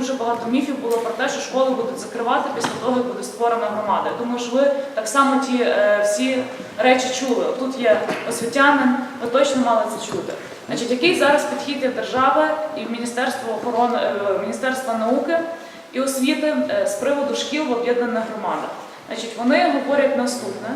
дуже багато міфів було про те, що школи будуть закривати після того, як буде створена громада. Я думаю, що ви так само ті е, всі речі чули. Тут є освітянин, ви точно мали це чути. Значить, який зараз підхід є держави і в Міністерства охорони е, Міністерства науки і освіти е, з приводу шкіл в об'єднаних громадах? Значить, вони говорять наступне,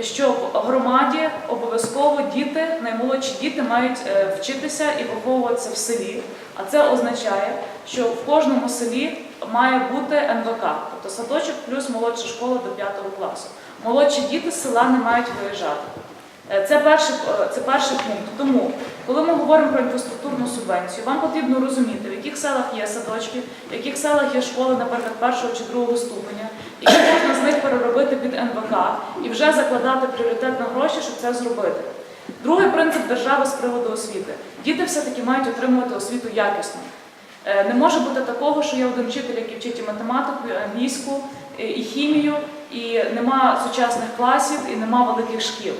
що в громаді обов'язково діти, наймолодші діти мають е, вчитися і виховуватися в селі. А це означає, що в кожному селі має бути НВК, тобто садочок плюс молодша школа до 5 класу. Молодші діти з села не мають виїжджати. Е, Це перший, е, це перший пункт. Тому, коли ми говоримо про інфраструктурну субвенцію, вам потрібно розуміти, в яких селах є садочки, в яких селах є школи, наприклад, першого чи другого ступеня, які можна з них переробити під НВК і вже закладати пріоритет на гроші, щоб це зробити. Другий принцип держави з приводу освіти. Діти все-таки мають отримувати освіту якісно. Е, Не може бути такого, що є один вчитель, який вчить і математику, і англійську, і хімію, і нема сучасних класів, і нема великих шкіл.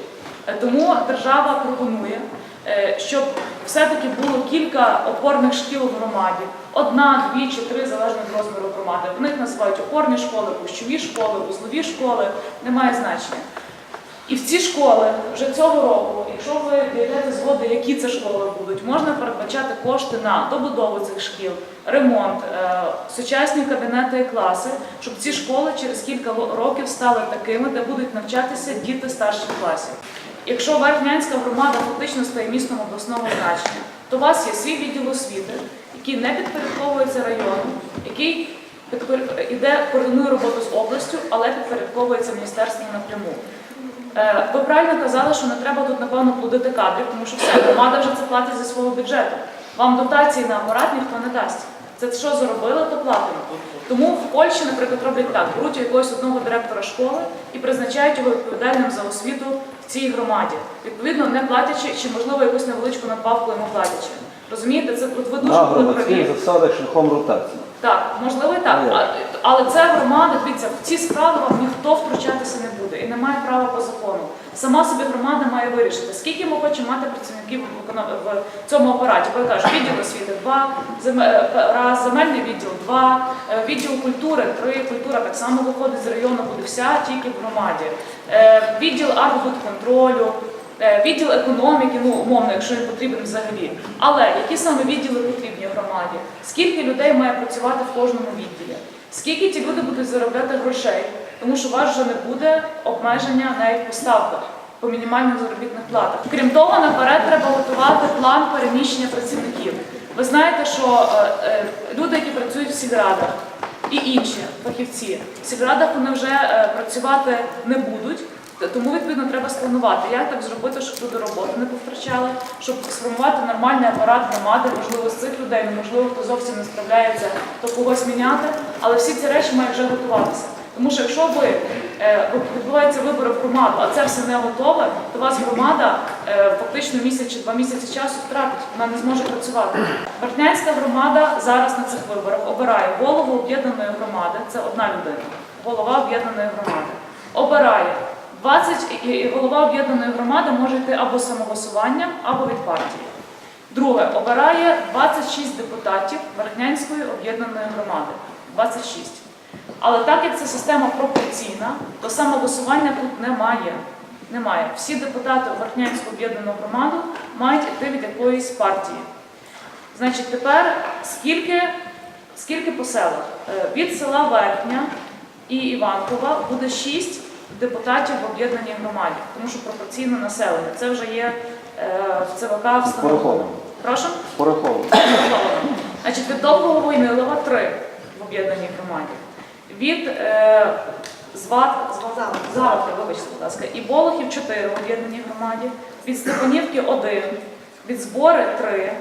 Е, Тому держава пропонує, е, щоб все-таки було кілька опорних шкіл в громаді. Одна, дві чи три, залежно від розміру громади. В них називають опорні школи, пущові школи, вузлові школи, немає значення. І в ці школи вже цього року, згоди, які це школи будуть, можна передбачати кошти на добудову цих шкіл, ремонт, е, сучасні кабінети і класи, щоб ці школи через кілька років стали такими, де будуть навчатися діти старших класів. Якщо Верхнянська громада фактично стає містом обласного значення, то у вас є свій відділ освіти, який не підпорядковується району, який підпор- іде координує роботу з областю, але підпорядковується міністерством напряму. Е, Ви правильно казали, що не треба тут, напевно, плодити кадрів, тому що все, громада вже це платить зі свого бюджету. Вам дотації на апарат ніхто не дасть. Це що зробили, то платимо. Тому в Польщі, наприклад, роблять так: беруть якогось одного директора школи і призначають його відповідальним за освіту в цій громаді. Відповідно, не платячи чи можливо якусь невеличку надбавку йому платячи. Розумієте, це от ви дуже були праві. засадах шляхом ротації. Так, можливо і так. Але це громада, дивіться, в ці справи вам ніхто втручатися не буде і не має права по закону. Сама собі громада має вирішити, скільки ми хочемо мати працівників в цьому апараті. Бо я кажу, відділ освіти два, е, раз, земельний відділ два, е, відділ культури три. Культура так само виходить з району, буде вся тільки в громаді. Е, Відділ архбудконтролю, Е, Відділ економіки, ну умовно, якщо він потрібен взагалі. Але які саме відділи потрібні громаді? Скільки людей має працювати в кожному відділі? Скільки ті люди будуть заробляти грошей? Тому що у вас вже не буде обмеження навіть по ставках по мінімальних заробітних платах. Крім того, наперед треба готувати план переміщення працівників. Ви знаєте, що е, е, люди, які працюють в сільрадах, і інші фахівці в сільрадах вони вже е, працювати не будуть. Тому відповідно треба спланувати, як так зробити, щоб люди роботу не повтрачали, щоб сформувати нормальний апарат громади, можливо, з цих людей, ну, можливо, хто зовсім не справляється, то когось міняти. Але всі ці речі мають вже готуватися. Тому що якщо ви е, відбуваються вибори в громаду, а це все не готове, то вас громада е, фактично місяць чи два місяці часу втратить, вона не зможе працювати. Бартнянська громада зараз на цих виборах обирає голову об'єднаної громади, це одна людина, голова об'єднаної громади. Обирає 20 і- і голова об'єднаної громади може йти або самоголосуванням, або від партії. Друге, обирає 26 депутатів Верхнянської об'єднаної громади. 26. Але так як ця система пропорційна, то самоголосування тут немає. Немає. Всі депутати Верхнянську об'єднану громаду мають йти від якоїсь партії. Значить, тепер скільки, скільки по селах? Е, Від села Верхня і Іванкова буде 6 депутатів в об'єднаній громаді, тому що пропорційне населення. Це вже є е, в ЦВК встановлено. Прошу? Пораховано. Значить, від Довгого Войнилова 3 в об'єднаній громаді. Від е, Зват, Зват, Завтра, вибачте, будь ласка, і Болохів 4 в об'єднаній громаді, від Степанівки 1, від Збори 3,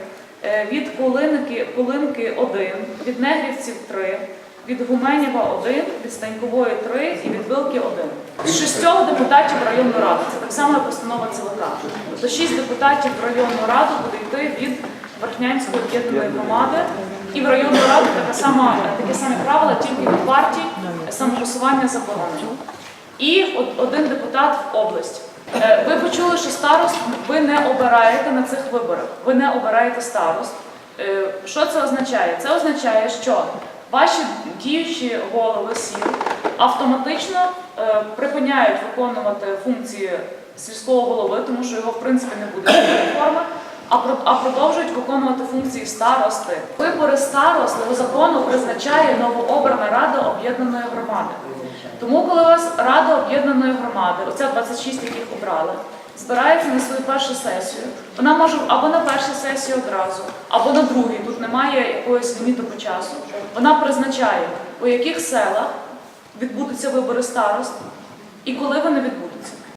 е, від Колинки 1, від Негрівців 3, від Гуменєва 1, від Станькової 3 і від Вилки 1. З шістьох депутатів в районну раду. Це так само постанова ЦВК. Тобто шість депутатів в районну раду буде йти від Верхнянської об'єднаної громади. І в районну раду така сама, такі самі правила, тільки від партій самовисування заборонено. І один депутат в область. Е, Ви почули, що старост ви не обираєте на цих виборах. Ви не обираєте старост. Е, Що це означає? Це означає, що ваші діючі голови сіл автоматично е, припиняють виконувати функції сільського голови, тому що його в принципі не буде реформи, а, а продовжують виконувати функції старости. Вибори старост по закону призначає новообрана рада об'єднаної громади. Тому, коли у вас рада об'єднаної громади, оця 26, яких обрали, збирається на свою першу сесію, вона може або на першій сесії одразу, або на другій, тут немає якогось ліміту по часу. Вона призначає, у яких селах відбудуться вибори старост, і коли вони відбудуться.